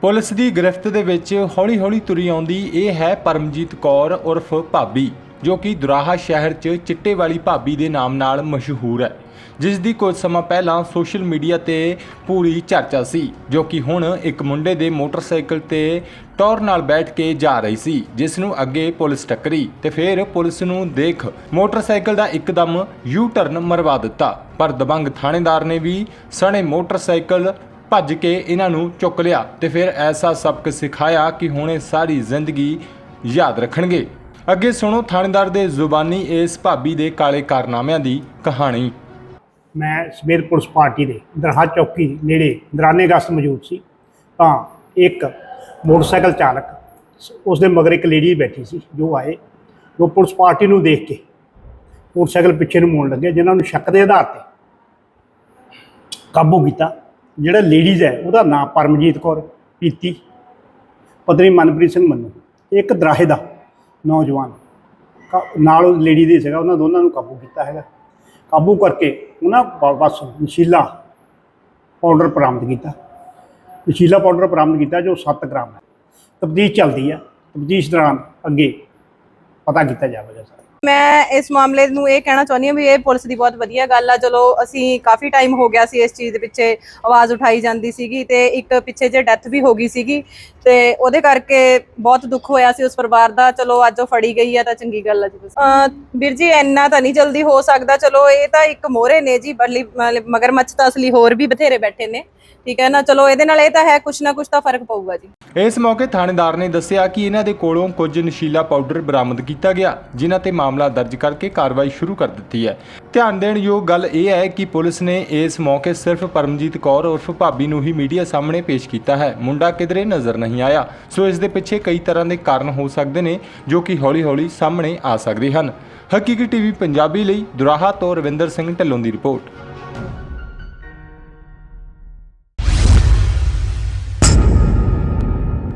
Police ਦੀ ਗ੍ਰਿਫਤ ਦੇ ਵਿੱਚ ਹੌਲੀ-ਹੌਲੀ ਤੁਰੀ ਆਉਂਦੀ ਇਹ ਹੈ ਪਰਮਜੀਤ ਕੌਰ ਉਰਫ ਭਾਬੀ, ਜੋ ਕਿ ਦੁਰਾਹਾ ਸ਼ਹਿਰ 'ਚ ਚਿੱਟੇ ਵਾਲੀ ਭਾਬੀ ਦੇ ਨਾਮ ਨਾਲ ਮਸ਼ਹੂਰ ਹੈ, ਜਿਸ ਦੀ ਕੁਝ ਸਮਾਂ ਪਹਿਲਾਂ ਸੋਸ਼ਲ ਮੀਡੀਆ ਤੇ ਪੂਰੀ ਚਰਚਾ ਸੀ, ਜੋ ਕਿ ਹੁਣ ਇੱਕ ਮੁੰਡੇ ਦੇ ਮੋਟਰਸਾਈਕਲ ਤੇ ਟੌਰ ਨਾਲ ਬੈਠ ਕੇ ਜਾ ਰਹੀ ਸੀ, ਜਿਸ ਨੂੰ ਅੱਗੇ ਪੁਲਿਸ ਟੱਕਰੀ ਤੇ ਫਿਰ ਪੁਲਿਸ ਨੂੰ ਦੇਖ ਮੋਟਰਸਾਈਕਲ ਦਾ ਇੱਕਦਮ ਯੂ ਟਰਨ ਮਰਵਾ ਦਿੱਤਾ। ਪਰ ਦਬੰਗ ਥਾਣੇਦਾਰ ਨੇ ਵੀ ਸਣੇ ਮੋਟਰਸਾਈਕਲ ਭੱਜ ਕੇ ਇਹਨਾਂ ਨੂੰ ਚੁੱਕ ਲਿਆ ਤੇ ਫਿਰ ਐਸਾ ਸਬਕ ਸਿਖਾਇਆ ਕਿ ਹੁਣ ਇਹ ਸਾਰੀ ਜ਼ਿੰਦਗੀ ਯਾਦ ਰੱਖਣਗੇ। ਅੱਗੇ ਸੁਣੋ ਥਾਣੇਦਾਰ ਦੇ ਜ਼ੁਬਾਨੀ ਇਸ ਭਾਬੀ ਦੇ ਕਾਲੇ ਕਾਰਨਾਮਿਆਂ ਦੀ ਕਹਾਣੀ। ਮੈਂ ਸਵੇਰ ਪੁਲਿਸ ਪਾਰਟੀ ਦੇ ਦਰਹਾ ਚੌਕੀ ਨੇੜੇ ਦਰਾਨੇ ਗਸਤ ਮੌਜੂਦ ਸੀ, ਤਾਂ ਇੱਕ ਮੋਟਰਸਾਈਕਲ ਚਾਲਕ ਉਸ ਦੇ ਮਗਰ ਇੱਕ ਲੇਡੀ ਬੈਠੀ ਸੀ, ਜੋ ਆਏ, ਜੋ ਪੁਲਿਸ ਪਾਰਟੀ ਨੂੰ ਦੇਖ ਕੇ ਮੋਟਰਸਾਈਕਲ ਪਿੱਛੇ ਨੂੰ ਮੋੜਨ ਲੱਗੇ, ਜਿਨ੍ਹਾਂ ਨੂੰ ਸ਼ੱਕ ਦੇ ਆਧਾਰ ਤੇ ਕਾਬੂ ਕੀਤਾ। ਜਿਹੜਾ ਲੇਡੀਜ਼ ਹੈ, ਉਹਦਾ ਨਾਮ ਪਰਮਜੀਤ ਕੌਰ, ਪੀਤੀ। ਪਤਨੀ ਮਨਪ੍ਰੀਤ ਸਿੰਘ ਮੰਨੂ, ਇੱਕ ਦਰਾਹੇ ਦਾ ਨੌਜਵਾਨ। ਕਾ- ਨਾਲ ਲੇਡੀ ਦੇ ਸੀਗਾ, ਉਹਨਾਂ ਦੋਨਾਂ ਨੂੰ ਕਾਬੂ ਕੀਤਾ ਹੈਗਾ। ਕਾਬੂ ਕਰਕੇ ਉਹਨਾਂ ਬ- ਬਸ ਨਸ਼ੀਲਾ ਪਾਊਡਰ ਬਰਾਮਦ ਕੀਤਾ। ਨਸ਼ੀਲਾ ਪਾਊਡਰ ਬਰਾਮਦ ਕੀਤਾ ਜੋ 7 ਗ੍ਰਾਮ ਹੈ। ਤਬਦੀਸ਼ ਚੱਲਦੀ ਹੈ। ਤਬਦੀਸ਼ ਦੌਰਾਨ ਅੱਗੇ ਪਤਾ ਕੀਤਾ ਜਾਵੇਗਾ ਸਰ। ਮੈਂ ਇਸ ਮਾਮਲੇ ਨੂੰ ਇਹ ਕਹਿਣਾ ਚਾਹੁੰਦੀ ਹਾਂ ਵੀ ਇਹ ਪੁਲਿਸ ਦੀ ਬਹੁਤ ਵਧੀਆ ਗੱਲ ਆ। ਚਲੋ, ਅਸੀਂ ਕਾਫੀ ਟਾਈਮ ਹੋ ਗਿਆ ਸੀ ਇਸ ਚੀਜ਼ ਦੇ ਪਿੱਛੇ ਆਵਾਜ਼ ਉਠਾਈ ਜਾਂਦੀ ਸੀਗੀ ਤੇ ਇੱਕ ਪਿੱਛੇ ਜੇ ਡੈਥ ਵੀ ਹੋ ਗਈ ਸੀਗੀ ਤੇ ਉਹਦੇ ਕਰਕੇ ਬਹੁਤ ਦੁੱਖ ਹੋਇਆ ਸੀ ਉਸ ਪਰਿਵਾਰ ਦਾ। ਚਲੋ, ਅੱਜ ਉਹ ਫੜੀ ਗਈ ਆ ਤਾਂ ਚੰਗੀ ਗੱਲ ਆ ਜੀ। ਵੀਰ ਜੀ, ਇੰਨਾ ਤਾਂ ਨਹੀਂ ਜਲਦੀ ਹੋ ਸਕਦਾ। ਚਲੋ, ਇਹ ਤਾਂ ਇੱਕ ਮੋਹਰੇ ਨੇ ਜੀ ਬਰਲੀ ਮਤਲਬ ਮਗਰਮੱਛ ਤਾਂ ਅਸਲੀ ਹੋਰ ਵੀ ਬਥੇਰੇ ਬੈਠੇ ਨੇ। ਠੀਕ ਹੈ ਨਾ? ਚਲੋ, ਇਹਦੇ ਨਾਲ ਇਹ ਤਾਂ ਹੈ, ਕੁਛ ਨਾ ਕੁਛ ਤਾਂ ਫ਼ਰਕ ਪਊਗਾ ਜੀ। ਇਸ ਮੌਕੇ ਥਾਣੇਦਾਰ ਨੇ ਦੱਸਿਆ ਕਿ ਇਹਨਾਂ ਦੇ ਕੋਲੋਂ ਕੁਝ ਨਸ਼ੀਲਾ ਪਾਊਡਰ ਬਰਾਮਦ ਕੀਤਾ ਗਿਆ, ਜਿਨ੍ਹਾਂ ਤੇ ਮਾਮਲਾ ਦਰਜ ਕਰਕੇ ਕਾਰਵਾਈ ਸ਼ੁਰੂ ਕਰ ਦਿੱਤੀ ਹੈ। ਧਿਆਨ ਦੇਣ ਯੋਗ ਗੱਲ ਇਹ ਹੈ ਕਿ ਪੁਲਿਸ ਨੇ ਇਸ ਮੌਕੇ ਸਿਰਫ ਪਰਮਜੀਤ ਕੌਰ ਉਰਫ ਭਾਬੀ ਨੂੰ ਹੀ ਮੀਡੀਆ ਸਾਹਮਣੇ ਪੇਸ਼ ਕੀਤਾ ਹੈ। ਮੁੰਡਾ ਕਿਧਰੇ ਨਜ਼ਰ ਨਹੀਂ ਆਇਆ। ਸੋ ਇਸ ਦੇ ਪਿੱਛੇ ਕਈ ਤਰ੍ਹਾਂ ਦੇ ਕਾਰਨ ਹੋ ਸਕਦੇ ਨੇ, ਜੋ ਕਿ ਹੌਲੀ-ਹੌਲੀ ਸਾਹਮਣੇ ਆ ਸਕਦੇ ਹਨ। ਹਕੀਕੀ ਟੀਵੀ ਪੰਜਾਬੀ ਲਈ ਦੁਰਾਹਾ ਤੋਂ ਰਵਿੰਦਰ ਸਿੰਘ ਢਿੱਲੋਂ ਦੀ ਰਿਪੋਰਟ।